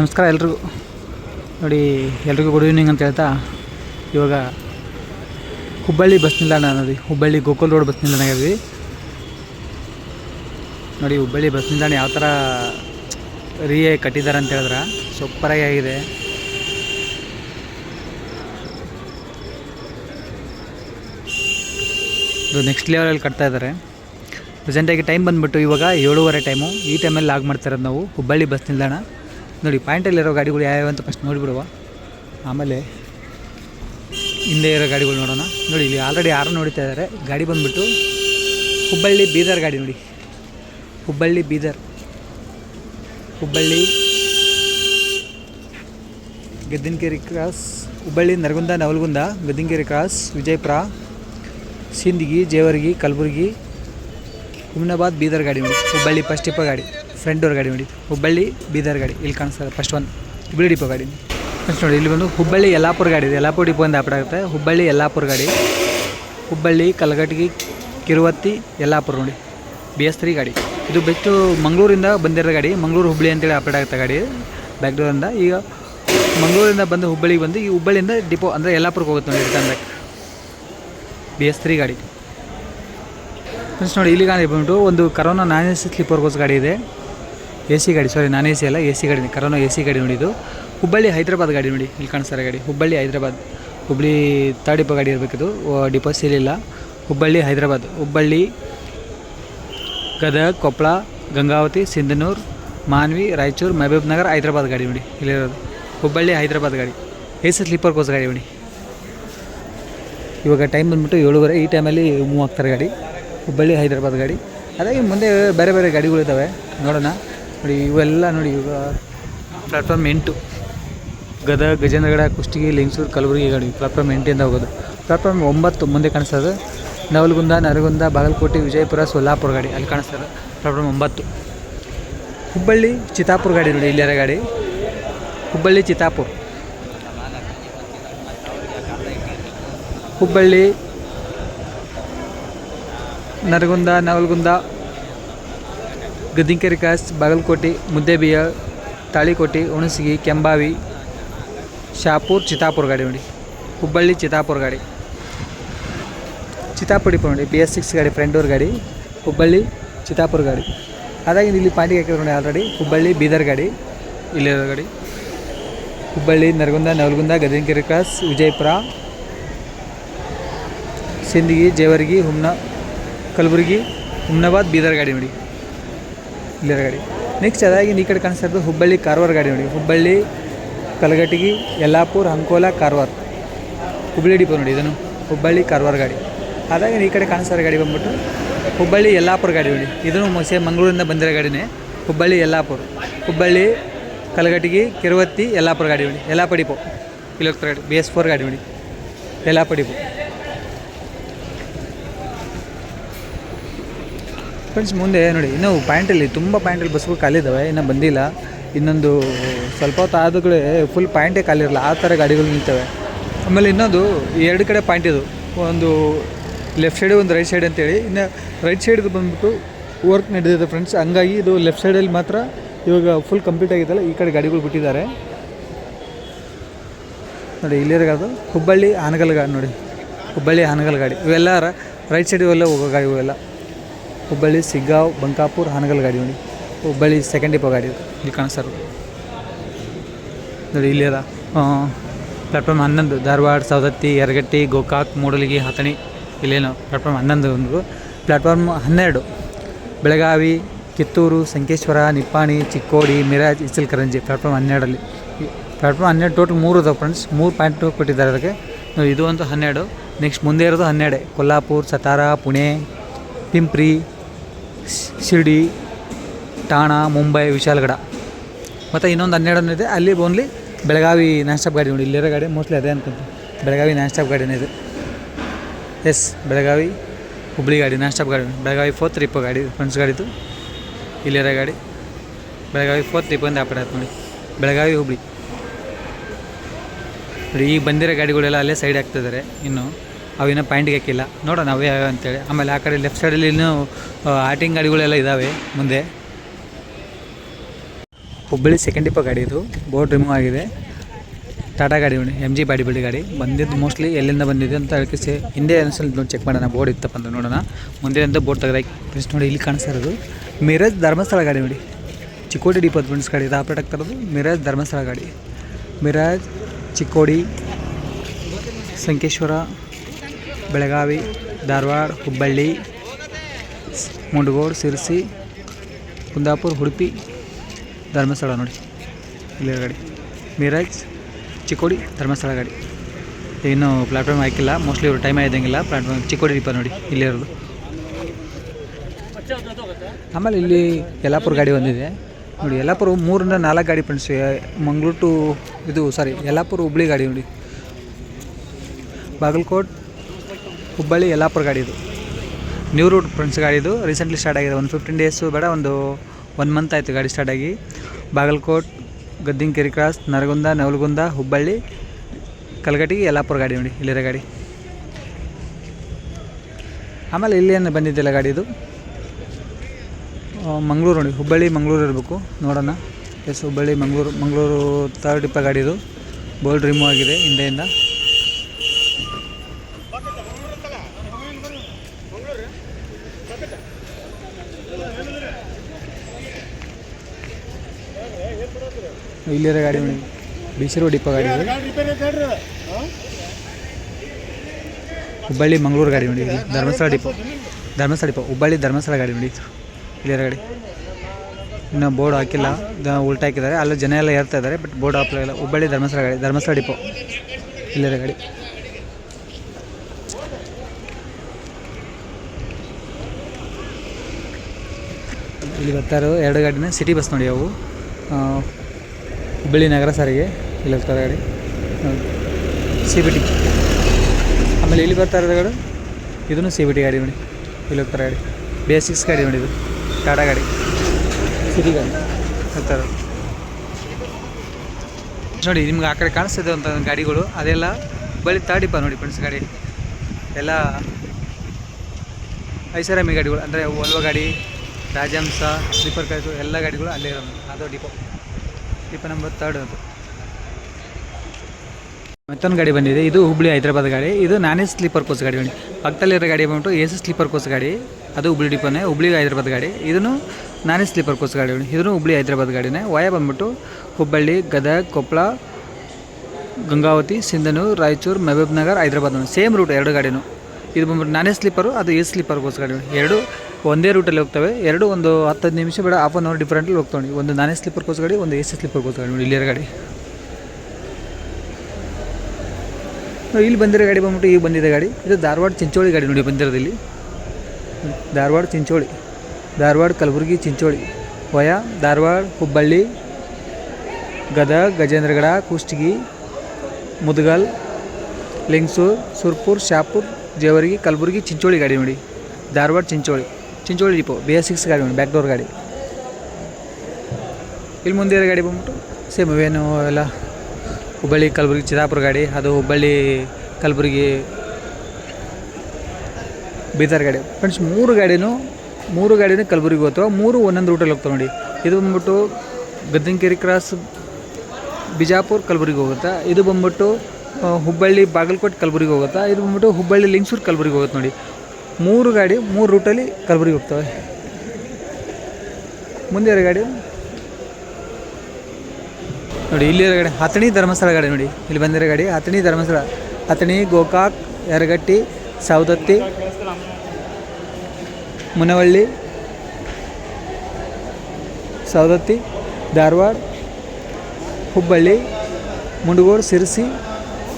ನಮಸ್ಕಾರ ಎಲ್ರಿಗೂ. ನೋಡಿ, ಎಲ್ರಿಗೂ ಗುಡ್ ಈವ್ನಿಂಗ್ ಅಂತ ಹೇಳ್ತಾ, ಇವಾಗ ಹುಬ್ಬಳ್ಳಿ ಬಸ್ ನಿಲ್ದಾಣ ನೋಡಿ ಹುಬ್ಬಳ್ಳಿ ಗೋಕುಲ್ ರೋಡ್ ಬಸ್ ನಿಲ್ದಾಣ ಆಗಿದ್ವಿ ನೋಡಿ, ಹುಬ್ಬಳ್ಳಿ ಬಸ್ ನಿಲ್ದಾಣ ಯಾವ ಥರ ರೀ ಕಟ್ಟಿದ್ದಾರೆ ಅಂತ ಹೇಳಿದ್ರೆ ಸೂಪರಾಗಿ ಆಗಿದೆ. ಇದು ನೆಕ್ಸ್ಟ್ ಲೆವೆಲಲ್ಲಿ ಕಟ್ತಾ ಇದ್ದಾರೆ. ಪ್ರೆಸೆಂಟಾಗಿ ಟೈಮ್ ಬಂದುಬಿಟ್ಟು ಇವಾಗ ಏಳುವರೆ ಟೈಮು ಈ ಟೈಮಲ್ಲಿ ಲಾಗ್ ಮಾಡ್ತಾ ಇರೋದು ನಾವು ಹುಬ್ಬಳ್ಳಿ ಬಸ್ ನಿಲ್ದಾಣ. ನೋಡಿ ಪಾಯಿಂಟಲ್ಲಿರೋ ಗಾಡಿಗಳು ಯಾವ್ಯಾವ ಅಂತ ಫಸ್ಟ್ ನೋಡಿಬಿಡುವ. ಆಮೇಲೆ ಹಿಂದೆ ಇರೋ ಗಾಡಿಗಳು ನೋಡೋಣ. ನೋಡಿ, ಇಲ್ಲಿ ಆಲ್ರೆಡಿ ಯಾರು ನೋಡ್ತಾ ಇದ್ದಾರೆ ಗಾಡಿ ಬಂದುಬಿಟ್ಟು ಹುಬ್ಬಳ್ಳಿ ಬೀದರ್ ಗಾಡಿ ನೋಡಿ. ಹುಬ್ಬಳ್ಳಿ ಬೀದರ್. ಹುಬ್ಬಳ್ಳಿ ಗದ್ದಿನಕೆರೆ ಕ್ರಾಸ್ ಹುಬ್ಬಳ್ಳಿ ನರಗುಂದ, ನವಲಗುಂದ, ಗದ್ದಿನಕೆರೆ ಕ್ರಾಸ್ ವಿಜಯಪುರ, ಸಿಂದಗಿ, ಜೇವರ್ಗಿ, ಕಲಬುರ್ಗಿ ಹುಮ್ನಾಬಾದ್ ಬೀದರ್ ಗಾಡಿ ನೋಡಿ. ಹುಬ್ಬಳ್ಳಿ ಫಸ್ಟ್ ಗಾಡಿ. ಫ್ರಂಟ್ ಡೋರ್ ಗಾಡಿ ನೋಡಿ. ಹುಬ್ಬಳ್ಳಿ, ಬೀದರ್ ಗಾಡಿ. ಇಲ್ಲಿ ಕಾಣಿಸ್ತದೆ ಫಸ್ಟ್ ಒನ್ ಹುಬ್ಬಳ್ಳಿ ಡಿಪೋ ಗಾಡಿ ಫಸ್ಟ್ ನೋಡಿ, ಇಲ್ಲಿ ಬಂದು ಹುಬ್ಬಳ್ಳಿ ಯಲ್ಲಾಪುರ ಗಾಡಿ ಇದೆ. ಯಲ್ಲಾಪುರ ಡಿಪೋ ಅಂತ ಆಪ್ಟ್ ಆಗುತ್ತೆ. ಹುಬ್ಬಳ್ಳಿ, ಯಲ್ಲಾಪುರ ಗಾಡಿ. ಹುಬ್ಬಳ್ಳಿ, ಕಲಘಟಗಿ, ಕಿರುವತ್ತಿ, ಯಲ್ಲಾಪುರ ನೋಡಿ. ಬಿ ಎಸ್ ತ್ರೀ ಗಾಡಿ. ಇದು ಬೆಸ್ಟು ಮಂಗಳೂರಿಂದ ಬಂದಿರೋ ಗಾಡಿ. ಮಂಗಳೂರು, ಹುಬ್ಬಳ್ಳಿ ಅಂತೇಳಿ ಆಪರೇಟ್ ಆಗುತ್ತೆ ಗಾಡಿ. ಬ್ಯಾಕ್ಡೋರಿಂದ ಈಗ ಮಂಗಳೂರಿಂದ ಬಂದು ಹುಬ್ಬಳ್ಳಿಗೆ ಬಂದು ಈ ಹುಬ್ಬಳ್ಳಿಯಿಂದ ಡಿಪೋ ಅಂದರೆ ಯಲ್ಲಾಪುರಕ್ಕೆ ಹೋಗುತ್ತೆ ನೋಡಿ return back B S three ಗಾಡಿ. ಫ್ರೆಂಡ್ಸ್ ನೋಡಿ, ಇಲ್ಲಿ ಗಾಡಿ ಒಂದು Corona non A C sleeper coach ಗಾಡಿ ಇದೆ. ಎ ಸಿ ಗಾಡಿ ಸಾರಿ ನಾನ್ ಎ ಸಿ ಅಲ್ಲ, ಎ ಸಿ ಗಾಡಿ, ಕರೋನಾ ಎ ಸಿ ಗಾಡಿ ನೋಡಿದ್ದು. ಹುಬ್ಬಳ್ಳಿ ಹೈದ್ರಾಬಾದ್ ಗಾಡಿ ನೋಡಿ ಇಲ್ಲಿ ಕಾಣಿಸ್ತಾರೆ ಗಾಡಿ. ಹುಬ್ಬಳ್ಳಿ ಹೈದ್ರಾಬಾದ್, ಹುಬ್ಬಳ್ಳಿ ತರ್ಡ್ ಡಿಪೋ ಗಾಡಿ ಇರಬೇಕಿದು. ಡಿಪೋ ಸೇಲಿಲ್ಲ ಹುಬ್ಬಳ್ಳಿ ಹೈದ್ರಾಬಾದ್, ಹುಬ್ಬಳ್ಳಿ, ಗದಗ ಕೊಪ್ಪಳ ಗಂಗಾವತಿ, ಸಿಂಧನೂರು, ಮಾನ್ವಿ, ರಾಯಚೂರು, ಮಹಬೂಬ್ ನಗರ್, ಹೈದ್ರಾಬಾದ್ ಗಾಡಿ ನೋಡಿ ಇಲ್ಲಿರೋದು ಹುಬ್ಬಳ್ಳಿ ಹೈದ್ರಾಬಾದ್ ಗಾಡಿ. ಎ ಸಿ ಸ್ಲೀಪರ್ ಕೋಚ್ ಗಾಡಿ ನೋಡಿ. ಇವಾಗ ಟೈಮ್ ಬಂದ್ಬಿಟ್ಟು ಏಳುವರೆ, ಈ ಟೈಮಲ್ಲಿ ಮೂವ್ ಆಗ್ತಾರೆ ಗಾಡಿ. ಹುಬ್ಬಳ್ಳಿ ಹೈದ್ರಾಬಾದ್ ಗಾಡಿ. ಅದಾಗಿ ಮುಂದೆ ಬೇರೆ ಬೇರೆ ಗಾಡಿಗಳಿದ್ದಾವೆ ನೋಡೋಣ. ನೋಡಿ ಇವೆಲ್ಲ ನೋಡಿ ಇವಾಗ ಪ್ಲಾಟ್ಫಾರ್ಮ್ ಎಂಟು. ಗದಗ, ಗಜೇಂದ್ರಗಡ, ಕುಷ್ಟಗಿ, ಲಿಂಗಸೂರು, ಕಲಬುರಗಿ ಗಾಡಿ ಪ್ಲಾಟ್ಫಾರ್ಮ್ ಎಂಟಿಂದ ಹೋಗೋದು. ಪ್ಲಾಟ್ಫಾರ್ಮ್ ಒಂಬತ್ತು ಮುಂದೆ ಕಾಣಿಸ್ತದೆ. ನವಲಗುಂದ, ನರಗುಂದ, ಬಾಗಲಕೋಟೆ, ವಿಜಯಪುರ ಸೊಲ್ಲಾಪುರ ಗಾಡಿ ಅಲ್ಲಿ ಕಾಣಿಸ್ತದೆ. ಪ್ಲಾಟ್ಫಾರ್ಮ್ ಒಂಬತ್ತು. ಹುಬ್ಬಳ್ಳಿ, ಚಿತ್ತಾಪುರ ಗಾಡಿ ನೋಡಿ ಇಲ್ಲಿಯಾರ ಗಾಡಿ. ಹುಬ್ಬಳ್ಳಿ, ಚಿತ್ತಾಪುರ. ಹುಬ್ಬಳ್ಳಿ, ನರಗುಂದ, ನವಲಗುಂದ ಗದ್ದಿನಕೆರೆ ಕ್ರಾಸ್ ಬಾಗಲಕೋಟೆ, ಮುದ್ದೇಬಿಯ, ತಾಳಿಕೋಟೆ, ಹುಣಸಗಿ, ಕೆಂಬಾವಿ, ಶಾಪುರ್, ಚಿತ್ತಾಪುರ ಗಾಡಿ ನೋಡಿ. ಹುಬ್ಬಳ್ಳಿ, ಚಿತ್ತಾಪುರ ಗಾಡಿ. ಚಿತ್ತಾಪುರ ಡಿಪೋ ನೋಡಿ ಬಿ ಎಸ್ ಸಿಕ್ಸ್ ಗಾಡಿ ಫ್ರೆಂಡ್ ಗಾಡಿ. ಹುಬ್ಬಳ್ಳಿ, ಚಿತ್ತಾಪುರ ಗಾಡಿ. ಅದಾಗಿಂದ ಇಲ್ಲಿ ಪಾಂಡಿ ಹಾಕಿದ್ರು ನೋಡಿ ಆಲ್ರೆಡಿ ಹುಬ್ಬಳ್ಳಿ, ಬೀದರ್ ಗಾಡಿ. ಇಲ್ಲಿರೋ ಗಾಡಿ. ಹುಬ್ಬಳ್ಳಿ, ನರಗುಂದ, ನವಲಗುಂದ ಗದಗಿನಕೆರೆ ಕ್ರಾಸ್ ವಿಜಯಪುರ. ಸಿಂದಗಿ, ಜೇವರ್ಗಿ, ಹುಮ್ನ, ಕಲಬುರಗಿ ಹುಮ್ನಾಬಾದ್ ಬೀದರ್ ಗಾಡಿ ನೋಡಿ. ಇಲ್ಲಿರೋ ಗಾಡಿ. ನೆಕ್ಸ್ಟ್ ಅದಾಗಿ ಈ ಕಡೆ ಕಾಣಿಸ್ತಾ ಇರೋದು ಹುಬ್ಬಳ್ಳಿ ಕಾರವಾರ ಗಾಡಿ ನೋಡಿ. ಹುಬ್ಬಳ್ಳಿ ಕಲಘಟಗಿ ಯಲ್ಲಾಪುರ, ಅಂಕೋಲ, ಕಾರವಾರ. ಹುಬ್ಬಳ್ಳಿ ಡಿಪೋ ನೋಡಿ ಇದನ್ನು. ಹುಬ್ಬಳ್ಳಿ ಕಾರವಾರ ಗಾಡಿ. ಅದಾಗಿ ಈ ಕಡೆ ಕಾಣಿಸ್ತಾ ಗಾಡಿ ಬಂದ್ಬಿಟ್ಟು ಹುಬ್ಬಳ್ಳಿ, ಯಲ್ಲಾಪುರ ಗಾಡಿ ನೋಡಿ. ಇದನ್ನು ಸೇಮ್ ಮಂಗಳೂರಿಂದ ಬಂದಿರೋ ಗಾಡಿನೇ ಹುಬ್ಬಳ್ಳಿ, ಯಲ್ಲಾಪುರ. ಹುಬ್ಬಳ್ಳಿ ಕಲಘಟಗಿ ಕಿರುವತ್ತಿ, ಯಲ್ಲಾಪುರ ಗಾಡಿ ನೋಡಿ. ಯಲ್ಲಾಪುರ ಡಿಪೋ ಇಲ್ಲಿ ಹೋಗ್ತಾರೆ ಗಾಡಿ. ಬಿ ಎಸ್ ಫೋರ್ ಗಾಡಿ ನೋಡಿ. ಯಲ್ಲಾಪುರ ಡಿಪೋ ಫ್ರೆಂಡ್ಸ್ ಮುಂದೆ ನೋಡಿ, ಇನ್ನೂ ಪ್ಯಾಂಟಲ್ಲಿ ತುಂಬ ಪ್ಯಾಂಟಲ್ಲಿ ಬಸ್ಗಳು ಖಾಲಿ ಇದ್ದಾವೆ ಇನ್ನೂ ಬಂದಿಲ್ಲ. ಇನ್ನೊಂದು ಸ್ವಲ್ಪ ಹೊತ್ತು ಆದಗಳೇ ಫುಲ್ ಪಾಯಿಂಟೇ ಖಾಲಿ ಇರಲ್ಲ ಆ ಥರ ಗಾಡಿಗಳು ನಿಲ್ತವೆ ಆಮೇಲೆ ಇನ್ನೊಂದು ಎರಡು ಕಡೆ ಪಾಯಿಂಟ್ ಇದು. ಒಂದು ಲೆಫ್ಟ್ ಸೈಡ್ ಒಂದು ರೈಟ್ ಸೈಡ್ ಅಂತೇಳಿ. ಇನ್ನು ರೈಟ್ ಸೈಡ್ದು ಬಂದುಬಿಟ್ಟು ವರ್ಕ್ ನಡೆದಿದೆ ಫ್ರೆಂಡ್ಸ್ ಹಂಗಾಗಿ ಇದು ಲೆಫ್ಟ್ ಸೈಡಲ್ಲಿ ಮಾತ್ರ ಇವಾಗ ಫುಲ್ ಕಂಪ್ಲೀಟ್ ಆಗಿದ್ದಲ್ಲ ಈ ಕಡೆ ಗಾಡಿಗಳು ಬಿಟ್ಟಿದ್ದಾರೆ. ನೋಡಿ ಇಲ್ಲಿರೋದು ಹುಬ್ಬಳ್ಳಿ, ಆನಗಲ್ ಗಾಡಿ ನೋಡಿ. ಹುಬ್ಬಳ್ಳಿ, ಆನಗಲ್ ಗಾಡಿ. ಇವೆಲ್ಲ ರೈಟ್ ಸೈಡ್ ಇವೆಲ್ಲ ಹೋಗೋ ಗಾಡಿ ಇವೆಲ್ಲ ಹುಬ್ಬಳ್ಳಿ, ಸಿಗ್ಗಾವ್, ಬಂಕಾಪುರ್, ಹಾನಗಲ್ ಗಾಡಿ ನೋಡಿ. ಹುಬ್ಬಳ್ಳಿ ಸೆಕೆಂಡ್ ಡಿಪೋ ಗಾಡಿ ಇಲ್ಲಿ ಕಾಣಿಸ್ತಾ ಇರೋದು. ನೋಡಿ ಇಲ್ಲಿ ಅದ. ಪ್ಲಾಟ್ಫಾರ್ಮ್ ಹನ್ನೊಂದು, ಧಾರವಾಡ, ಸವದತ್ತಿ, ಯರಗಟ್ಟಿ, ಗೋಕಾಕ್, ಮೂಡಲಿಗಿ, ಹತಣಿ, ಇಲ್ಲೇನು ಪ್ಲಾಟ್ಫಾರ್ಮ್ ಹನ್ನೊಂದು ಒಂದು. ಪ್ಲಾಟ್ಫಾರ್ಮ್ ಹನ್ನೆರಡು, ಬೆಳಗಾವಿ, ಕಿತ್ತೂರು, ಸಂಕೇಶ್ವರ, ನಿಪ್ಪಾಣಿ, ಚಿಕ್ಕೋಡಿ, ಮಿರಾಜ್ ಇಚಲ್ಕರಂಜಿ ಪ್ಲಾಟ್ಫಾರ್ಮ್ ಹನ್ನೆರಡಲ್ಲಿ. ಪ್ಲಾಟ್ಫಾರ್ಮ್ ಹನ್ನೆರಡು ಟೋಟಲ್ ಮೂರು ಅದಾವೆ ಫ್ರೆಂಡ್ಸ್ ಮೂರು ಪಾಯಿಂಟ್ ಕೊಟ್ಟಿದ್ದಾರೆ ಅದಕ್ಕೆ. ಇದು ಒಂದು ಹನ್ನೆರಡು ನೆಕ್ಸ್ಟ್ ಮುಂದೆ ಇರೋದು ಹನ್ನೆರಡೇ. ಕೊಲ್ಲಾಪುರ್, ಸತಾರ, ಪುಣೆ, ಪಿಂಪ್ರಿ ಶಿರ್ಡಿ ಠಾಣಾ, ಮುಂಬೈ ವಿಶಾಲ್ಗಡ ಮತ್ತು ಇನ್ನೊಂದು ಹನ್ನೆರಡನೇ ಇದೆ. ಅಲ್ಲಿ ಓನ್ಲಿ ಬೆಳಗಾವಿ ನಾನ್ ಸ್ಟಾಪ್ ಗಾಡಿ ನೋಡಿ. ಇಲ್ಲಿರೋ ಗಾಡಿ ಮೋಸ್ಟ್ಲಿ ಅದೇ ಅನ್ಕೊಂತೀನಿ. ಬೆಳಗಾವಿ ನಾನ್ ಸ್ಟಾಪ್ ಗಾಡಿನೇ ಇದು. ಎಸ್ ಬೆಳಗಾವಿ ಹುಬ್ಳಿ ಗಾಡಿ, ನಾನ್ ಸ್ಟಾಪ್ ಗಾಡಿ. ಬೆಳಗಾವಿ ಫೋರ್ತ್ ಟ್ರಿಪ್ಪು ಗಾಡಿ ಫ್ರೆಂಡ್ಸ್ ಗಾಡಿದು. ಇಲ್ಲಿರೋ ಗಾಡಿ. ಬೆಳಗಾವಿ ಫೋರ್ತ್ ಟ್ರಿಪ್ ಒಂದು ಆಪರೇಟ್ ಆಯ್ತು ನೋಡಿ. ಬೆಳಗಾವಿ ಹುಬ್ಳಿ. ನೋಡಿ, ಈಗ ಬಂದಿರೋ ಗಾಡಿಗಳೆಲ್ಲ ಅಲ್ಲೇ ಸೈಡ್ ಆಗ್ತಿದ್ದಾರೆ ಇನ್ನು ಅವಿನ್ನೂ ಪಾಯಿಂಟ್ಗೆ ಹಾಕಿಲ್ಲ. ನೋಡೋಣ ಅವೇ ಅಂತೇಳಿ. ಆಮೇಲೆ ಆ ಕಡೆ ಲೆಫ್ಟ್ ಸೈಡಲ್ಲಿ ಇನ್ನೂ ಆಟಿಂಗ್ ಗಾಡಿಗಳೆಲ್ಲ ಇದ್ದಾವೆ ಮುಂದೆ. ಹುಬ್ಬಳ್ಳಿ ಸೆಕೆಂಡ್ ಡಿಪೋ ಗಾಡಿ ಇದು. ಬೋರ್ಡ್ ರಿಮೂವ್ ಆಗಿದೆ. ಟಾಟಾ ಗಾಡಿ ಎಂ ಜಿ ಬಾಡಿ ಬಿಡಿ ಗಾಡಿ. ಬಂದಿದ್ದು ಮೋಸ್ಟ್ಲಿ ಎಲ್ಲಿಂದ ಬಂದಿದೆ ಅಂತ ಸೇ, ಹಿಂದೆ ಅನ್ಸಲ್ ನೋಡಿ ಚೆಕ್ ಮಾಡೋಣ. ಬೋರ್ಡ್ ಇತ್ತಪ್ಪ ಅಂತ ನೋಡೋಣ. ಮುಂದೆ ಬೋರ್ಡ್ ತೆಗೆದಾಕಿ. ಫ್ರೆಂಡ್ಸ್ ನೋಡಿ ಇಲ್ಲಿ ಕಾಣಿಸ್ತಾ ಇರೋದು. ಮಿರಾಜ್ ಧರ್ಮಸ್ಥಳ ಗಾಡಿ ನೋಡಿ. ಚಿಕ್ಕೋಡಿ ಡಿಪಾರ್ಟ್ಮೆಂಟ್ಸ್ ಗಾಡಿ ಇದು. ಆಪ್ರೇಟ್ ಆಗ್ತಾ ಇರೋದು. ಮಿರಾಜ್ ಧರ್ಮಸ್ಥಳ ಗಾಡಿ. ಮಿರಾಜ್ ಚಿಕ್ಕೋಡಿ, ಸಂಕೇಶ್ವರ ಬೆಳಗಾವಿ, ಧಾರವಾಡ, ಹುಬ್ಬಳ್ಳಿ, ಮುಂಡಗೋಡು ಸಿರ್ಸಿ ಕುಂದಾಪುರ, ಉಡುಪಿ, ಧರ್ಮಸ್ಥಳ ನೋಡಿ. ಇಲ್ಲಿ ಗಾಡಿ. ಮಿರಾಜ್, ಚಿಕ್ಕೋಡಿ, ಧರ್ಮಸ್ಥಳ ಗಾಡಿ. ಇನ್ನೂ ಪ್ಲಾಟ್ಫಾರ್ಮ್ ಹಾಕಿಲ್ಲ ಮೋಸ್ಟ್ಲಿ ಇವರು ಟೈಮ್ ಆಗಿದ್ದಂಗಿಲ್ಲ ಪ್ಲಾಟ್ಫಾರ್ಮ್ ಚಿಕ್ಕೋಡಿ ಡಿಪ ನೋಡಿ, ಇಲ್ಲೇ ಇರೋದು. ಆಮೇಲೆ ಇಲ್ಲಿ ಯಲ್ಲಾಪುರ ಗಾಡಿ ಬಂದಿದೆ. ನೋಡಿ, ಯಲ್ಲಾಪುರ ಮೂರರಿಂದ ನಾಲ್ಕು ಗಾಡಿ ಫ್ರೆಂಡ್ಸ್ ಮಂಗ್ಳೂರು ಟು ಇದು ಸಾರಿ ಯಲ್ಲಾಪುರ, ಹುಬ್ಳಿ ಗಾಡಿ ನೋಡಿ. ಬಾಗಲಕೋಟ್ ಹುಬ್ಬಳ್ಳಿ ಯಲ್ಲಾಪುರ ಗಾಡಿ ಇದು ನ್ಯೂ ರೂಟ್ ಫ್ರೆಂಡ್ಸ್ ಗಾಡಿ ಇದು ರೀಸೆಂಟ್ಲಿ ಸ್ಟಾರ್ಟ್ ಆಗಿದೆ. ಒಂದು ಫಿಫ್ಟೀನ್ ಡೇಸು ಬೇಡ, ಒಂದು ಒನ್ ಮಂತ್ ಆಯಿತು ಗಾಡಿ ಸ್ಟಾರ್ಟ್ ಆಗಿ. ಬಾಗಲಕೋಟ್, ಗದ್ದಿಂಕೆರೆ ಕ್ರಾಸ್ ನರಗುಂದ, ನವಲಗುಂದ, ಹುಬ್ಬಳ್ಳಿ ಕಲ್ಗಟ್ಟಿಗೆ ಯಲ್ಲಾಪುರ ಗಾಡಿ ನೋಡಿ, ಇಲ್ಲಿರೋ ಗಾಡಿ. ಆಮೇಲೆ ಇಲ್ಲಿ ಏನು ಬಂದಿದ್ದಿಲ್ಲ ಗಾಡಿ ಇದು ಮಂಗಳೂರು ನೋಡಿ, ಹುಬ್ಬಳ್ಳಿ, ಮಂಗಳೂರು ಇರಬೇಕು, ನೋಡೋಣ. Yes Hubballi, Mangaluru Mangaluru third depot ಗಾಡಿ ಇದು ಬೋಲ್ಡ್ ರಿಮೂವ್ ಆಗಿದೆ ಹಿಂದೆಯಿಂದ. ಇಲ್ಲಿರೋ ಗಾಡಿ ಬಿಸಿರು ಡಿಪ್ಪ ಗಾಡಿ ಹುಬ್ಬಳ್ಳಿ ಮಂಗಳೂರು ಗಾಡಿ ನೋಡಿ ಧರ್ಮಸ್ಥಳ ಡಿಪೋ. ಧರ್ಮಸ್ಥಳ ಡಿಪೋ. ಹುಬ್ಬಳ್ಳಿ ಧರ್ಮಸ್ಥಳ ಗಾಡಿ ನೋಡಿ ಇಲ್ಲಿರ ಗಾಡಿ. ಇನ್ನು ಬೋರ್ಡ್ ಹಾಕಿಲ್ಲ. ಉಲ್ಟ ಹಾಕಿದ್ದಾರೆ. ಅಲ್ಲಿ ಜನ ಎಲ್ಲ ಏರ್ತಾ ಇದ್ದಾರೆ, ಬಟ್ ಬೋರ್ಡ್ ಹಾಕಲಿಲ್ಲ ಹುಬ್ಬಳ್ಳಿ ಧರ್ಮಸ್ಥಳ ಗಾಡಿ, ಧರ್ಮಸ್ಥಳ ಡಿಪೋ. ಇಲ್ಲಿರೋ ಗಾಡಿ. ಇಲ್ಲಿ ಬರ್ತಾ ಇರೋ ಎರಡು ಗಾಡಿನ ಸಿಟಿ ಬಸ್ ನೋಡಿ ಅವು. ಹುಬ್ಬಳ್ಳಿ ನಗರ ಸಾರಿಗೆ ಇಲ್ಲಿ ಹೋಗ್ತಾರೆ ಗಾಡಿ. ಸಿ ಬಿ ಟಿ ಆಮೇಲೆ ಇಲ್ಲಿ ಬರ್ತಾ ಇರೋದು ಗಾಡಿ? ಇದನ್ನು ಸಿ ಬಿ ಟಿ ಗಾಡಿ ನೋಡಿ. ಇಲ್ಲಿ ಹೋಗ್ತಾರೆ ಗಾಡಿ. ಬೇಸಿಕ್ಸ್ ಗಾಡಿ ನೋಡಿ ಇದು. ಟಾಟಾ ಗಾಡಿ. ಸಿಟಿ ಗಾಡಿ. ಹೋಗ್ತಾರೆ ನೋಡಿ, ನಿಮ್ಗೆ ಆ ಕಡೆ ಕಾಣಿಸ್ತಿದೆ ಅಂತ ಗಾಡಿಗಳು. ಅದೆಲ್ಲ ಬಳಿ ತಾಡಿಪ್ಪ ನೋಡಿ ಫ್ರೆಂಡ್ಸ್ ಗಾಡಿ. ಎಲ್ಲ ಐಷಾರಾಮಿ ಗಾಡಿಗಳು. ಅಂದರೆ ಒಲ್ವ ಗಾಡಿ ರಾಜಹಂಸ ಸ್ಲೀಪರ್ ಕಾಯ್ಸು ಎಲ್ಲ ಗಾಡಿಗಳು ಅಲ್ಲೇ ಇರೋದು. ಅದು ಡಿಪೋ ಡಿಪೋ ನಂಬರ್ ತರ್ಡ್ ಅದು. ಮತ್ತೊಂದು ಗಾಡಿ ಬಂದಿದೆ. ಇದು ಹುಬ್ಳಿ ಹೈದರಾಬಾದ್ ಗಾಡಿ. ಇದು ನಾನೇ ಸ್ಲೀಪರ್ ಕೋಚ್ ಗಾಡಿ ನೋಡಿ ಪಕ್ಕದಲ್ಲಿರೋ ಗಾಡಿ ಬಂದ್ಬಿಟ್ಟು ಎ ಸಿ ಸ್ಲೀಪರ್ ಕೋಚ್ ಗಾಡಿ. ಅದು ಹುಬ್ಳಿ ಡಿಪೋನೇ. ಹುಬ್ಳಿ ಹೈದರಾಬಾದ್ ಗಾಡಿ. ಇದನ್ನು ನಾನೇ ಸ್ಲೀಪರ್ ಕೋಚ್ ಗಾಡಿ ನೋಡಿ ಇದನ್ನು ಹುಬ್ಳಿ ಹೈದರಾಬಾದ್ ಗಾಡಿನೇ. ವಯ ಬಂದ್ಬಿಟ್ಟು ಹುಬ್ಬಳ್ಳಿ, ಗದಗ ಕೊಪ್ಪಳ ಗಂಗಾವತಿ, ಸಿಂಧನೂರು, ರಾಯಚೂರು, ಮೆಹಬೂಬ್ ನಗರ್, ಹೈದರಾಬಾದ್. ಸೇಮ್ ರೂಟ್ ಎರಡು ಗಾಡಿನೂ. ಇದು ಬಂದ್ಬಿಟ್ಟು ನಾನೇ ಸ್ಲೀಪರು, ಅದು ಎ ಸ್ಲೀಪರ್ ಕೋಚ್ ಗಾಡಿ ಎರಡು ಒಂದೇ ರೂಟಲ್ಲಿ ಹೋಗ್ತವೆ. ಎರಡು ಒಂದು ಹತ್ತತ್ತು ನಿಮಿಷ ಬೇಡ ಹಾಫ್ ಅನ್ ಅವರ್ ಡಿಫ್ರೆಂಟಲ್ಲಿ ಹೋಗ್ತಾವೆ. ಒಂದು ನಾನೇ ಸ್ಲೀಪರ್ ಕೋಚ್ ಗಾಡಿ, ಒಂದು ಎ ಸಿ ಸ್ಲೀಪರ್ ಕೋಚ್ ಗಾಡಿ ನೋಡಿ ಇಲ್ಲಿರೋ ಗಾಡಿ. ಇಲ್ಲಿ ಬಂದಿರೋ ಗಾಡಿ ಬಂದ್ಬಿಟ್ಟು ಈಗ ಬಂದಿದೆ ಗಾಡಿ. ಇದು ಧಾರವಾಡ ಚಿಂಚೋಳಿ ಗಾಡಿ ನೋಡಿ ಬಂದಿರೋದು ಇಲ್ಲಿ. ಧಾರವಾಡ ಚಿಂಚೋಳಿ. ಧಾರವಾಡ ಕಲಬುರಗಿ ಚಿಂಚೋಳಿ. ವಯ, ಧಾರವಾಡ, ಹುಬ್ಬಳ್ಳಿ, ಗದಗ, ಗಜೇಂದ್ರಗಡ ಕುಷ್ಟಗಿ ಮುದಗಲ್, ಲಿಂಗ್ಸೂರು, ಸುರ್ಪುರ್, ಶಾಪುರ್, ಜೇವರ್ಗಿ, ಕಲಬುರಗಿ ಚಿಂಚೋಳಿ ಗಾಡಿ ನೋಡಿ. Dharwad Chincholi. Chincholi depot B S six ಗಾಡಿ ಬ್ಯಾಕ್ ಡೋರ್ ಗಾಡಿ. ಇಲ್ಲಿ ಮುಂದೆ ಇರೋ ಗಾಡಿ ಬಂದ್ಬಿಟ್ಟು ಸೇಮ್ ಏನು ಎಲ್ಲ ಹುಬ್ಬಳ್ಳಿ, ಕಲಬುರ್ಗಿ ಚಿತ್ತಾಪುರ ಗಾಡಿ, ಅದು ಹುಬ್ಬಳ್ಳಿ, ಕಲಬುರ್ಗಿ, ಬೀದರ್ ಗಾಡಿ. ಫ್ರೆಂಡ್ಸ್ ಮೂರು ಗಾಡಿನೂ ಮೂರು ಗಾಡಿನೂ ಕಲಬುರ್ಗಿ ಹೋಗ್ತವೆ. ಮೂರು ಒಂದೊಂದು ರೂಟಲ್ಲಿ ಹೋಗ್ತವೆ ನೋಡಿ. ಇದು ಬಂದ್ಬಿಟ್ಟು ಗದ್ದನಕೆರೆ ಕ್ರಾಸ್ ಬಿಜಾಪುರ ಕಲಬುರ್ಗಿ ಹೋಗುತ್ತೆ. ಇದು ಬಂದ್ಬಿಟ್ಟು ಹುಬ್ಬಳ್ಳಿ ಬಾಗಲಕೋಟೆ ಕಲಬುರ್ಗಿ ಹೋಗುತ್ತಾ. ಇದು ಬಂದ್ಬಿಟ್ಟು ಹುಬ್ಬಳ್ಳಿ, ಲಿಂಗ್ಸೂರು ಕಲಬುರ್ಗಿ ಹೋಗುತ್ತೆ ನೋಡಿ. ಮೂರು ಗಾಡಿ, ಮೂರು ರೂಟಲ್ಲಿ ಕಲಬುರಗಿ ಹೋಗ್ತವೆ. ಮುಂದೆ ಗಾಡಿ. ನೋಡಿ, ಇಲ್ಲಿ ಗಾಡಿ ಹತ್ತಣಿ ಧರ್ಮಸ್ಥಳ ಗಾಡಿ ನೋಡಿ. ಇಲ್ಲಿ ಬಂದಿರೋ ಗಾಡಿ ಹತ್ತಣಿ ಧರ್ಮಸ್ಥಳ. ಹತ್ತಣಿ ಗೋಕಾಕ್, ಯರಗಟ್ಟಿ ಸೌದತ್ತಿ ಮುನವಳ್ಳಿ ಸೌದತ್ತಿ ಧಾರವಾಡ, ಹುಬ್ಬಳ್ಳಿ, ಮುಂಡಗೋಡು, ಸಿರ್ಸಿ,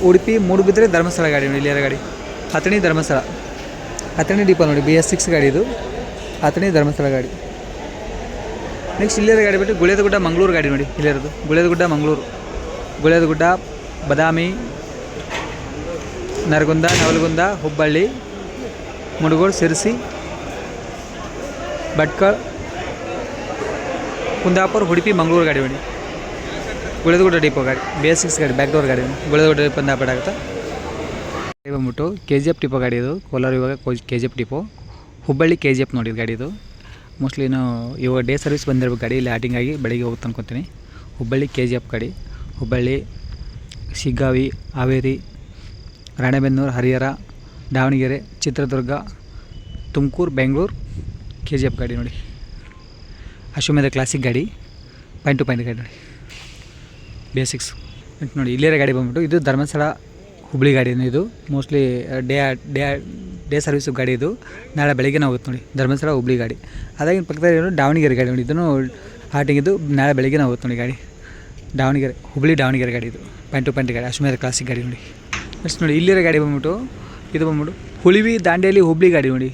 ಉಡುಪಿ, ಮೂಡುಬಿದ್ರೆ ಧರ್ಮಸ್ಥಳ ಗಾಡಿ ನೋಡಿ ಎರಡು ಗಾಡಿ. ಹತ್ತಣಿ ಧರ್ಮಸ್ಥಳ. ಹತ್ತಣಿ ಡಿಪೋ ನೋಡಿ ಬಿ ಎಸ್ ಸಿಕ್ಸ್ ಗಾಡಿ ಇದು ಹತ್ತಣಿ ಧರ್ಮಸ್ಥಳ ಗಾಡಿ. ನೆಕ್ಸ್ಟ್ ಇಲ್ಲಿರೋ ಗಾಡಿ ಬಿಟ್ಟು ಗುಳೇದಗುಡ್ಡ ಮಂಗಳೂರು ಗಾಡಿ ನೋಡಿ, ಇಲ್ಲಿರೋದು. ಗುಳೇದಗುಡ್ಡ ಮಂಗಳೂರು. ಗುಳೇದಗುಡ್ಡ, ಬದಾಮಿ, ನರಗುಂದ, ನವಲಗುಂದ, ಹುಬ್ಬಳ್ಳಿ, ಮುಡುಗೋಡು, ಸಿರ್ಸಿ, ಭಟ್ಕಳ, ಕುಂದಾಪುರ, ಉಡುಪಿ, ಮಂಗಳೂರು ಗಾಡಿ ನೋಡಿ. ಗುಳೇದಗುಡ್ಡ ಡಿಪೋ ಗಾಡಿ ಬಿ ಎಸ್ ಸಿಕ್ಸ್ ಗಾಡಿ ಬ್ಯಾಕ್ ಡೋರ್ ಗಾಡಿ ಗುಳೇದಗುಡ್ಡ ಡಿಪೋ ಆಗುತ್ತೆ? ಬಂದ್ಬಿಟ್ಟು ಕೆ ಜಿ ಎಫ್ ಡಿಪೋ ಗಾಡಿ ಇದು. ಕೋಲಾರ ಇವಾಗ K G F depot Hubballi K G F ನೋಡಿ ಗಾಡಿ ಇದು. ಮೋಸ್ಟ್ಲಿ ನಾವು ಇವಾಗ ಡೇ ಸರ್ವಿಸ್ ಬಂದಿರ್ಬೇಕು ಗಾಡಿ, ಇಲ್ಲಿ ಆಟಿಂಗ್ ಆಗಿ ಬೆಳಿಗ್ಗೆ ಹೋಗುತ್ತೆ ಅನ್ಕೊತೀನಿ. ಹುಬ್ಬಳ್ಳಿ ಕೆ ಜಿ ಎಫ್ ಗಾಡಿ. Hubballi, Shiggaon, Haveri, Ranebennur, Harihar, Davanagere, Chitradurga, Tumakuru, Bengaluru K G F ಗಾಡಿ ನೋಡಿ. ಅಶ್ವಮೇಧ ಕ್ಲಾಸಿಕ್ ಗಾಡಿ. ಪಾಯಿಂಟ್ ಟು ಪಾಯಿಂಟ್ ಗಾಡಿ ನೋಡಿ. ಬೇಸಿಕ್ಸ್ ನೋಡಿ ಇಲ್ಲಿರೋ ಗಾಡಿ ಬಂದ್ಬಿಟ್ಟು, ಇದು ಧರ್ಮಸ್ಥಳ ಹುಬ್ಳಿ ಗಾಡಿ ಇದು. Mostly day day day service ಗಾಡಿ ಇದು. ನಾಳೆ ಬೆಳಗ್ಗೆನೇ ಹೋಗುತ್ತೆ ನೋಡಿ. ಧರ್ಮಸ್ಥಳ ಹುಬ್ಳಿ ಗಾಡಿ. ಅದಾಗಿನ ಪಕ್ಕದಲ್ಲಿ ಇರೋದು ದಾವಣಗೆರೆ ಗಾಡಿ ನೋಡಿ. ಇದನ್ನು ಇದು ನಾಳೆ ಬೆಳಗ್ಗೆನೇ ಹೋಗುತ್ತೆ ನೋಡಿ ಗಾಡಿ. ದಾವಣಗೆರೆ, ಹುಬ್ಳಿ ದಾವಣಗೆರೆ ಗಾಡಿ ಇದು. ಪಾಯಿಂಟ್ ಟು ಪಾಯಿಂಟ್ ಗಾಡಿ, ಅಶ್ಮೇರ ಕ್ಲಾಸಿಕ್ ಗಾಡಿ ನೋಡಿ. ನೆಕ್ಸ್ಟ್ ನೋಡಿ, ಇಲ್ಲಿರೋ ಗಾಡಿ ಬಂದ್ಬಿಟ್ಟು, ಇದು ಬಂದ್ಬಿಟ್ಟು ಹುಳಿವಿ ದಾಂಡೇಲಿ ಹುಬ್ಳಿ ಗಾಡಿ ನೋಡಿ.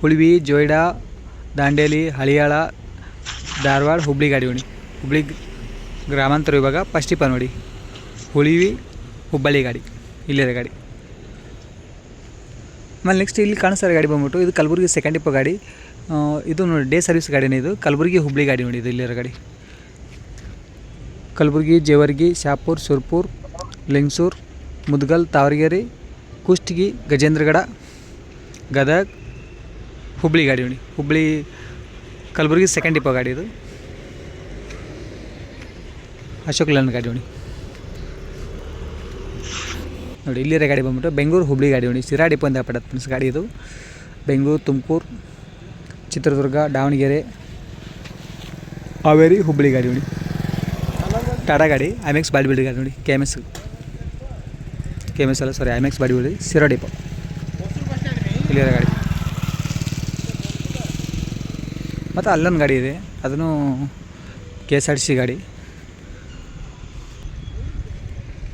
ಹುಳಿವಿ, ಜೋಯ್ಡಾ, ದಾಂಡೇಲಿ, ಹಳಿಯಾಳ, ಧಾರವಾಡ ಹುಬ್ಳಿ ಗಾಡಿ ನೋಡಿ. ಹುಬ್ಳಿ ಗ್ರಾಮಾಂತರ ವಿಭಾಗ ಟಿಪ್ಪ ನೋಡಿ. ಹುಳಿವಿ, ಹುಬ್ಬಳ್ಳಿ ಗಾಡಿ. ಇಲ್ಲಿರೋ ಗಾಡಿ. ಆಮೇಲೆ ನೆಕ್ಸ್ಟ್ ಇಲ್ಲಿ ಕಾಣಿಸ್ತಾರೆ ಗಾಡಿ ಬಂದ್ಬಿಟ್ಟು ಇದು ಕಲಬುರ್ಗಿ ಸೆಕೆಂಡ್ ಇಪ್ಪ ಗಾಡಿ. ಇದು ನೋಡಿ ಡೇ ಸರ್ವಿಸ್ ಗಾಡಿನೇ ಇದು. ಕಲಬುರ್ಗಿ ಹುಬ್ಳಿ ಗಾಡಿ ನೋಡಿ, ಇದು ಇಲ್ಲಿರೋ ಗಾಡಿ. ಕಲಬುರ್ಗಿ, ಜೇವರ್ಗಿ, ಶಾಪುರ್, ಸುರ್ಪುರ್, ಲಿಂಗ್ಸೂರ್, ಮುದ್ಗಲ್, ತಾವರಗೆರೆ, ಕುಷ್ಟಗಿ, ಗಜೇಂದ್ರಗಡ, ಗದಗ್, ಹುಬ್ಳಿ ಗಾಡಿ ನೋಡಿ. ಹುಬ್ಳಿ, ಕಲಬುರ್ಗಿ ಸೆಕೆಂಡ್ ಡಿಪೋ ಗಾಡಿ ಇದು. ಅಶೋಕ್ ಲನ್ ಗಾಡಿ ನೋಡಿ. ನೋಡಿ, ಇಲ್ಲಿರೋ ಗಾಡಿ ಬಂದ್ಬಿಟ್ಟು ಬೆಂಗಳೂರು ಹುಬ್ಳಿ ಗಾಡಿ ನೋಡಿ ಶಿರಾ ಡಿಪೋ ಅಂತ ಪಡತ್ತೆ ಫ್ರೆಂಡ್ಸ್ ಗಾಡಿ ಇದು. ಬೆಂಗಳೂರು, ತುಮಕೂರು, ಚಿತ್ರದುರ್ಗ, ದಾವಣಗೆರೆ, ಹಾವೇರಿ, ಹುಬ್ಳಿ ಗಾಡಿ ನೋಡಿ. ಟಾಟಾ ಗಾಡಿ ಐಮೆಕ್ಸ್ ಬಾಡಿ ಬಿಲ್ಡಿ ಗಾಡಿ ನೋಡಿ, K M S. K M S ಅಲ್ಲ ಸಾರಿ ಐಮೆಕ್ಸ್ ಬಾಡಿ ಬಿಲ್ಡಿ ಶಿರಾ ಡಿಪೋ ಇಲ್ಲಿರೋ ಗಾಡಿ. ಮತ್ತು ಅಲ್ಲೊಂದು ಗಾಡಿ ಇದೆ, ಅದನ್ನು K S R T C ಗಾಡಿ.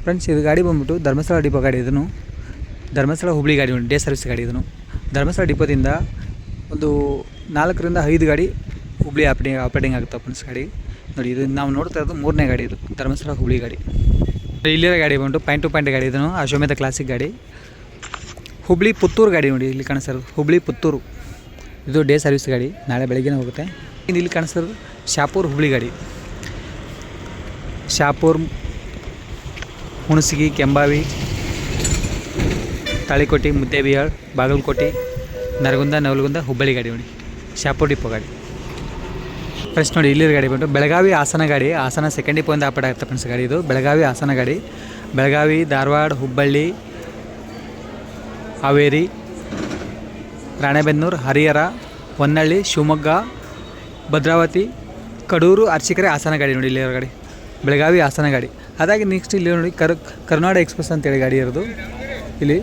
ಫ್ರೆಂಡ್ಸ್, ಇದು ಗಾಡಿ ಬಂದ್ಬಿಟ್ಟು ಧರ್ಮಸ್ಥಳ ಡಿಪೋ ಗಾಡಿ ಇದನ್ನು. ಧರ್ಮಸ್ಥಳ ಹುಬ್ಳಿ ಗಾಡಿ ಉಂಟು ಡೇ ಸರ್ವಿಸ್ ಗಾಡಿ ಇದನ್ನು. ಧರ್ಮಸ್ಥಳ ಡಿಪೋದಿಂದ ಒಂದು ನಾಲ್ಕರಿಂದ ಐದು ಗಾಡಿ ಹುಬ್ಳಿ ಆಪ್ರೇ ಆಪ್ರೇಟಿಂಗ್ ಆಗುತ್ತೆ ಫ್ರೆಂಡ್ಸ್ ಗಾಡಿ. ನೋಡಿ, ಇದು ನಾವು ನೋಡ್ತಾ ಇರೋದು ಮೂರನೇ ಗಾಡಿ ಇದು, ಧರ್ಮಸ್ಥಳ ಹುಬ್ಳಿ ಗಾಡಿ. ಇಲ್ಲಿರೋ ಗಾಡಿ ಬಂದ್ಬಿಟ್ಟು ಪಾಯಿಂಟ್ ಟು ಪಾಯಿಂಟ್ ಗಾಡಿ ಇದನ್ನು, ಅಶ್ವಮೇಧ ಕ್ಲಾಸಿಕ್ ಗಾಡಿ. ಹುಬ್ಳಿ ಪುತ್ತೂರು ಗಾಡಿ ನೋಡಿ ಇಲ್ಲಿ ಕಾಣಿಸ್ತಾರೆ ಹುಬ್ಳಿ ಪುತ್ತೂರು. ಇದು ಡೇ ಸರ್ವಿಸ್ ಗಾಡಿ, ನಾಳೆ ಬೆಳಗ್ಗೆನೇ ಹೋಗುತ್ತೆ. ಇಲ್ಲಿ ಕಾಣಿಸ್ತಿರೋದು ಶಾಪೂರ್ ಹುಬ್ಳಿ ಗಾಡಿ. ಶಾಪೂರ್ ಹುಣಸಗಿ, ಕೆಂಬಾವಿ, ತಾಳಿಕೋಟೆ, ಮುದ್ದೇಬಿಹಾಳ್, ಬಾಗಲಕೋಟೆ, ನರಗುಂದ, ನವಲಗುಂದ, ಹುಬ್ಬಳ್ಳಿ ಗಾಡಿ ನೋಡಿ. ಶಾಪೋ ಡಿಪೋ ಗಾಡಿ. ಫ್ರೆಂಡ್ಸ್ ನೋಡಿ ಇಲ್ಲಿರೋ ಗಾಡಿ ಬಂದು ಬೆಳಗಾವಿ ಹಾಸನ ಗಾಡಿ. ಹಾಸನ ಸೆಕೆಂಡ್ ಡಿಪೋ ಅಂತ ಆಪಡ ಆಗುತ್ತೆ ಫ್ರೆಂಡ್ಸ್ ಗಾಡಿ ಇದು. ಬೆಳಗಾವಿ ಹಾಸನ ಗಾಡಿ. ಬೆಳಗಾವಿ, ಧಾರವಾಡ, ಹುಬ್ಬಳ್ಳಿ, ಹಾವೇರಿ, ರಾಣೆಬೆನ್ನೂರು, ಹರಿಹರ, ಹೊನ್ನಳ್ಳಿ, ಶಿವಮೊಗ್ಗ, ಭದ್ರಾವತಿ, ಕಡೂರು ಅರ್ಚಿಕೆರೆ ಹಾಸನ ಗಾಡಿ ನೋಡಿ ಇಲ್ಲಿರೋ ಗಾಡಿ. ಬೆಳಗಾವಿ ಹಾಸನ ಗಾಡಿ. ಅದಾಗಿ ನೆಕ್ಸ್ಟ್ ಇಲ್ಲಿ ನೋಡಿ ಕರ್, ಕರ್ನಾಡ ಎಕ್ಸ್ಪ್ರೆಸ್ ಅಂತೇಳಿ ಗಾಡಿ ಇರೋದು. ಇಲ್ಲಿ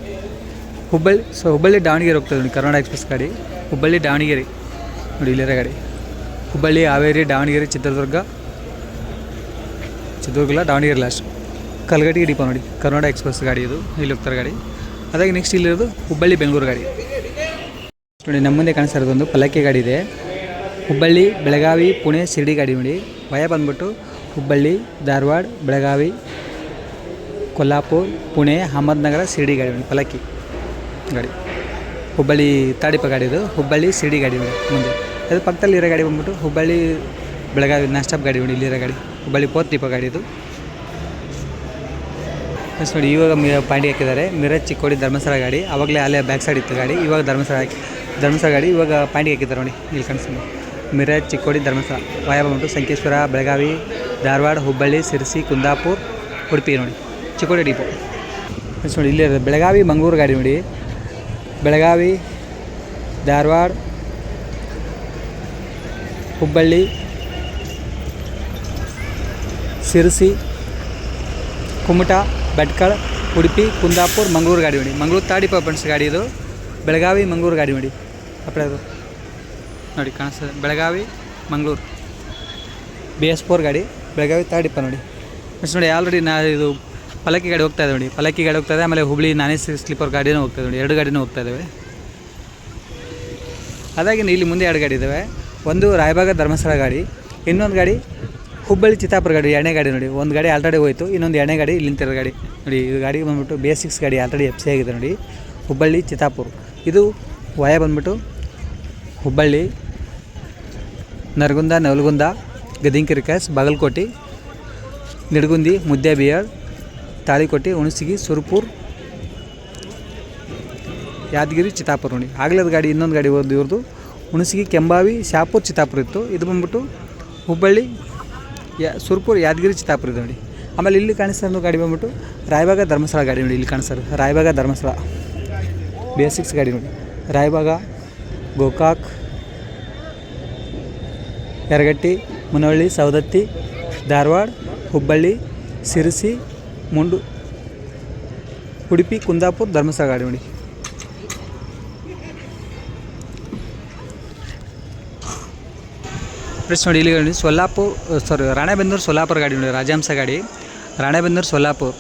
ಹುಬ್ಬಳ್ಳಿ ಸೊ ಹುಬ್ಬಳ್ಳಿ ದಾವಣಗೆರೆ ಹೋಗ್ತದೆ ನೋಡಿ ಕರ್ನಾಡ ಎಕ್ಸ್ಪ್ರೆಸ್ ಗಾಡಿ. ಹುಬ್ಬಳ್ಳಿ, ದಾವಣಗೆರೆ. ನೋಡಿ ಇಲ್ಲಿರೋ ಗಾಡಿ. ಹುಬ್ಬಳ್ಳಿ, ಹಾವೇರಿ, ದಾವಣಗೆರೆ, ಚಿತ್ರದುರ್ಗ. ಚಿತ್ರದುರ್ಗ ದಾವಣಗೆರೆ ಲಾಸ್ಟ್ ಕಲ್ಗಟ್ಟಿಗೆ ಡಿಪೋ ನೋಡಿ ಕರ್ನಾಟಕ ಎಕ್ಸ್ಪ್ರೆಸ್ ಗಾಡಿ ಇದು. ಇಲ್ಲಿ ಹೋಗ್ತಾರೆ ಗಾಡಿ. ಅದಾಗಿ ನೆಕ್ಸ್ಟ್ ಇಲ್ಲಿರೋದು ಹುಬ್ಬಳ್ಳಿ, ಬೆಂಗಳೂರು ಗಾಡಿ. ನೋಡಿ, ನಮ್ಮ ಮುಂದೆ ಕಾಣಿಸ್ತಾ ಇರೋದೊಂದು ಪಲ್ಲಕ್ಕಿ ಗಾಡಿ ಇದೆ. ಹುಬ್ಬಳ್ಳಿ, ಬೆಳಗಾವಿ, ಪುಣೆ, ಶಿರಡಿ ಗಾಡಿ ನೋಡಿ. ಭಯ ಬಂದ್ಬಿಟ್ಟು ಹುಬ್ಬಳ್ಳಿ, ಧಾರವಾಡ, ಬೆಳಗಾವಿ, ಕೊಲ್ಲಾಪುರ, ಪುಣೆ, ಅಹಮದ್ನಗರ, ಶಿರ್ಡಿ ಗಾಡಿ ಪಲಕ್ಕಿ ಗಾಡಿ. ಹುಬ್ಬಳ್ಳಿ ತಾಡಿಪ ಗಾಡಿ ಇದು. ಹುಬ್ಬಳ್ಳಿ, ಶಿರ್ಡಿ ಗಾಡಿ ಮುಂದೆ. ಅದು ಪಕ್ಕದಲ್ಲಿ ಇರೋ ಗಾಡಿ ಬಂದ್ಬಿಟ್ಟು ಹುಬ್ಬಳ್ಳಿ, ಬೆಳಗಾವಿ ನಾಸ್ಟಾಪ್ ಗಾಡಿ ನೋಡಿ, ಇಲ್ಲಿರೋ ಗಾಡಿ. ಹುಬ್ಬಳ್ಳಿ ಪೋತ್ ದೀಪ ಗಾಡಿ ಇದು. ಫಸ್ಟ್ ನೋಡಿ, ಇವಾಗ ಪಾಂಡಿ ಹಾಕಿದ್ದಾರೆ. ಮಿರಜ್ ಚಿಕ್ಕೋಡಿ ಧರ್ಮಸ್ಥಳ ಗಾಡಿ. ಆವಾಗಲೇ ಅಲ್ಲೇ ಬ್ಯಾಕ್ ಸೈಡ್ ಇತ್ತು ಗಾಡಿ. ಇವಾಗ ಧರ್ಮಸ್ಥಳ ಹಾಕಿ ಧರ್ಮಸ್ಥಳ ಗಾಡಿ. ಇವಾಗ ಪಾಂಡಿ ಹಾಕಿದ್ದಾರೆ ನೋಡಿ, ಇಲ್ಲಿ ಕಾಣಿಸ್ತೀನಿ ಮಿರಜ್ ಚಿಕ್ಕೋಡಿ ಧರ್ಮಸ್ಥಳ. ವಾಯಾಬಂಟು ಸಂಕೇಶ್ವರ, ಬೆಳಗಾವಿ ಧಾರವಾಡ, ಹುಬ್ಬಳ್ಳಿ, ಸಿರ್ಸಿ, ಕುಂದಾಪುರ, ಉಡುಪಿ ನೋಡಿ. ಚಿಕ್ಕೋಡಿ ಡಿಪೋ. ನೋಡಿ, ಇಲ್ಲೇ ಬೆಳಗಾವಿ, ಮಂಗಳೂರು ಗಾಡಿ ನೋಡಿ. ಬೆಳಗಾವಿ, ಧಾರವಾಡ, ಹುಬ್ಬಳ್ಳಿ, ಸಿರ್ಸಿ, ಕುಮಟಾ, ಭಟ್ಕಳ, ಉಡುಪಿ, ಕುಂದಾಪುರ, ಮಂಗಳೂರು ಗಾಡಿ ನೋಡಿ. ಮಂಗಳೂರು ತಾಡಿ ಫ್ರೆಂಡ್ಸ್, ಗಾಡಿ ಇದು. ಬೆಳಗಾವಿ, ಮಂಗಳೂರು ಗಾಡಿ ನೋಡಿ. ಅಪ್ಪಡೆ ನೋಡಿ, ಕಾಣಿಸ್ತದೆ. Belagavi, Mangaluru. B S four ಗಾಡಿ. ಬೆಳಗಾವಿ ತಾಡಿಪ್ಪ ನೋಡಿ. ಮಿಸ್ ನೋಡಿ ಆಲ್ರೆಡಿ ನಾ ಇದು ಪಲಕ್ಕಿ ಗಾಡಿ ಹೋಗ್ತಾ ಇದೆ ನೋಡಿ. ಪಲಕ್ಕಿ ಗಾಡಿ ಹೋಗ್ತಾ ಇದೆ, ಆಮೇಲೆ ಹುಬ್ಳಿ ನಾನೇ ಸ್ಲೀಪರ್ ಗಾಡಿನೂ ಹೋಗ್ತಾ ಇದೆ ನೋಡಿ. ಎರಡು ಗಾಡಿನೂ ಹೋಗ್ತಾ ಇದ್ದಾವೆ ಅದಾಗಿ ಇಲ್ಲಿ ಮುಂದೆ ಎರಡು ಗಾಡಿ ಇದ್ದಾವೆ ಒಂದು ರಾಯಬಾಗ ಧರ್ಮಸ್ಥಳ ಗಾಡಿ, ಇನ್ನೊಂದು ಗಾಡಿ ಹುಬ್ಬಳ್ಳಿ ಚಿತ್ತಾಪುರ ಗಾಡಿ ಎಣ್ಣೆ ಗಾಡಿ ನೋಡಿ. ಒಂದು ಗಾಡಿ ಆಲ್ರೆಡಿ ಹೋಯಿತು, ಇನ್ನೊಂದು ಎಣ್ಣೆ ಗಾಡಿ ಇಲ್ಲಿ ನಿಂತಿರೋ ಗಾಡಿ ನೋಡಿ. ಇದು ಗಾಡಿ ಬಂದುಬಿಟ್ಟು ಬೇಸಿಕ್ಸ್ ಗಾಡಿ ಆಲ್ರೆಡಿ ಎಫ್ ಸಿ ಆಗಿದೆ ನೋಡಿ. ಹುಬ್ಬಳ್ಳಿ ಚಿತ್ತಾಪುರ. ಇದು ವಯ ಬಂದ್ಬಿಟ್ಟು ಹುಬ್ಬಳ್ಳಿ, ನರಗುಂದ, ನವಲಗುಂದ ಗದಿಂಕಿರಿ ಕ್ಯಾಸ್, ಬಾಗಲಕೋಟೆ, ನಿಡಗುಂದಿ ಮುದ್ದೇಬಿಹಾಳ್ ತಾಳಿಕೋಟೆ, ಹುಣಸಗಿ, ಸುರ್ಪುರ್, ಯಾದಗಿರಿ, ಚಿತ್ತಾಪುರ ನೋಡಿ. ಆಗ್ಲದ ಗಾಡಿ, ಇನ್ನೊಂದು ಗಾಡಿ ಹೋದ್ ಇವ್ರದ್ದು ಹುಣಸಗಿ, ಕೆಂಬಾವಿ, ಶಾಪುರ್, ಚಿತ್ತಾಪುರ ಇತ್ತು. ಇದು ಬಂದ್ಬಿಟ್ಟು ಹುಬ್ಬಳ್ಳಿ, ಯಾ, ಸುರ್ಪುರ್, ಯಾದಗಿರಿ, ಚಿತ್ತಾಪುರ ಇದೆ ನೋಡಿ. ಆಮೇಲೆ ಇಲ್ಲಿ ಕಾಣಿಸ್ತಾ ಗಾಡಿ ಬಂದ್ಬಿಟ್ಟು ರಾಯಬಾಗ ಧರ್ಮಸ್ಥಳ ಗಾಡಿ ನೋಡಿ ಇಲ್ಲಿ ಕಾಣಿಸ್ತಾರೆ ರಾಯಬಾಗ ಧರ್ಮಸ್ಥಳ. ಬೇಸಿಕ್ಸ್ ಗಾಡಿ ನೋಡಿ. ರಾಯಬಾಗ, ಗೋಕಾಕ್ ಯರಗಟ್ಟಿ, ಮುನವಳ್ಳಿ, ಸವದತ್ತಿ, ಧಾರವಾಡ, ಹುಬ್ಬಳ್ಳಿ, ಸಿರಸಿ, ಮುಂಡು, ಉಡುಪಿ, ಕುಂದಾಪುರ, ಧರ್ಮಸ್ಥಳ ಗಾಡಿ ಫ್ರೆಂಡ್ಸ್ ನೋಡಿ ಇಲ್ಲಿ ನೋಡಿ ಸಾರಿ ರಾಣೆಬೆನ್ನೂರು ಸೊಲ್ಲಾಪುರ ಗಾಡಿ ನೋಡಿ, ರಾಜಹಂಸ ಗಾಡಿ. ರಾಣೆಬೆನ್ನೂರು ಸೊಲ್ಲಾಪುರ್,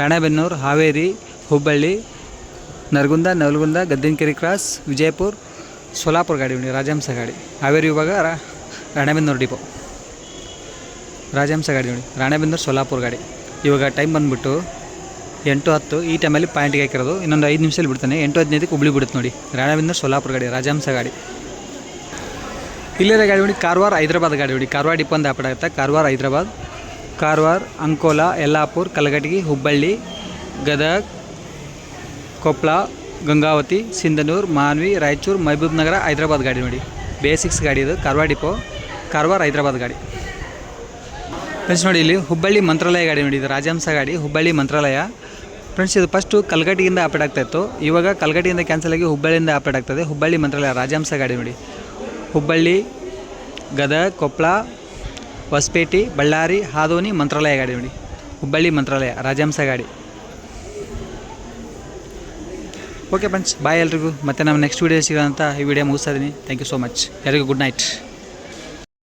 ರಾಣೆಬೆನ್ನೂರು, ಹಾವೇರಿ, ಹುಬ್ಬಳ್ಳಿ, ನರಗುಂದ, ನವಲಗುಂದ, ಗದ್ದಿನಕೆರೆ ಕ್ರಾಸ್, ವಿಜಯಪುರ, ಸೊಲ್ಲಾಪುರ ಗಾಡಿ ನೋಡಿ, ರಾಜಹಂಸ ಗಾಡಿ. ಹಾವೇರಿ ಇವಾಗ ರಾ ರಾಣೆಬೆನ್ನೂರು ಡಿಪೋ. ರಾಜಹಂಸ ಗಾಡಿ ನೋಡಿ. ರಾಣೆಬೆನ್ನೂರು ಸೊಲ್ಲಾಪುರ ಗಾಡಿ. ಇವಾಗ ಟೈಮ್ ಬಂದುಬಿಟ್ಟು ಎಂಟು ಹತ್ತು ಈ ಟೈಮಲ್ಲಿ ಪಾಯಿಂಟ್ಗೆ ಹಾಕಿರೋದು. ಇನ್ನೊಂದು ಐದು ನಿಮಿಷದಲ್ಲಿ ಬಿಡ್ತಾನೆ. ಎಂಟು ಹದಿನೈದಕ್ಕೆ ಹುಬ್ಳಿ ಬಿಡುತ್ತೆ ನೋಡಿ. ರಾಣೆಬೆನ್ನೂರು ಸೋಲಾಪುರ ಗಾಡಿ, ರಾಜಹಂಸ ಗಾಡಿ. ಇಲ್ಲಿರೋ ಗಾಡಿ ನೋಡಿ, ಕಾರವಾರ ಹೈದ್ರಾಬಾದ್ ಗಾಡಿ ನೋಡಿ. ಕಾರವಾರ ಡಿಪೋ ಅಂತ ಆಗುತ್ತೆ ಕಾರವಾರ ಹೈದ್ರಾಬಾದ್, ಕಾರವಾರ, ಅಂಕೋಲಾ, ಯಲ್ಲಾಪುರ್, ಕಲಘಟಗಿ, ಹುಬ್ಬಳ್ಳಿ, ಗದಗ್ ಕೊಪ್ಪಳ ಗಂಗಾವತಿ, ಸಿಂಧನೂರು, ಮಾನ್ವಿ, ರಾಯಚೂರು, ಮಹಬೂಬ್ ನಗರ ಹೈದ್ರಾಬಾದ್ ಗಾಡಿ ನೋಡಿ. ಬೇಸಿಕ್ಸ್ ಗಾಡಿ ಇದು. ಕಾರವಾರ ಡಿಪೋ. ಕಾರವಾರ, ಹೈದರಾಬಾದ್ ಗಾಡಿ. ಫ್ರೆಂಡ್ಸ್ ನೋಡಿ, ಇಲ್ಲಿ ಹುಬ್ಬಳ್ಳಿ ಮಂತ್ರಾಲಯ ಗಾಡಿ ನೋಡಿ ಇದು ರಾಜಹಂಸ ಗಾಡಿ, ಹುಬ್ಬಳ್ಳಿ ಮಂತ್ರಾಲಯ. ಫ್ರೆಂಡ್ಸ್ ಇದು ಫಸ್ಟು ಕಲ್ಗಟ್ಟಿಯಿಂದ ಆಪರೇಟ್ ಆಗ್ತಾ ಇತ್ತು. ಇವಾಗ ಕಲ್ಗಟ್ಟಿಯಿಂದ ಕ್ಯಾನ್ಸಲ್ ಆಗಿ ಹುಬ್ಬಳ್ಳಿಯಿಂದ ಆಪರೇಟ್ ಆಗ್ತದೆ ಹುಬ್ಬಳ್ಳಿ ಮಂತ್ರಾಲಯ, ರಾಜಹಂಸ ಗಾಡಿ ನೋಡಿ. ಹುಬ್ಬಳ್ಳಿ, ಗದಗ ಕೊಪ್ಪಳ ಹೊಸಪೇಟೆ, ಬಳ್ಳಾರಿ, ಹಾದೋನಿ ಮಂತ್ರಾಲಯ ಗಾಡಿ ನೋಡಿ. ಹುಬ್ಬಳ್ಳಿ ಮಂತ್ರಾಲಯ, ರಾಜಹಂಸ ಗಾಡಿ. ಓಕೆ ಫ್ರೆಂಡ್ಸ್ ಬಾಯ್ ಎಲ್ರಿಗೂ. ಮತ್ತೆ ನಾವು ನೆಕ್ಸ್ಟ್ ವೀಡಿಯೋ ಅಂತ ಈ ವಿಡಿಯೋ ಮುಗಿಸ್ತಾ ಇದ್ದೀನಿ. ಥ್ಯಾಂಕ್ ಯು ಸೋ ಮಚ್ ಎಲ್ರಿಗೂ ಗುಡ್ ನೈಟ್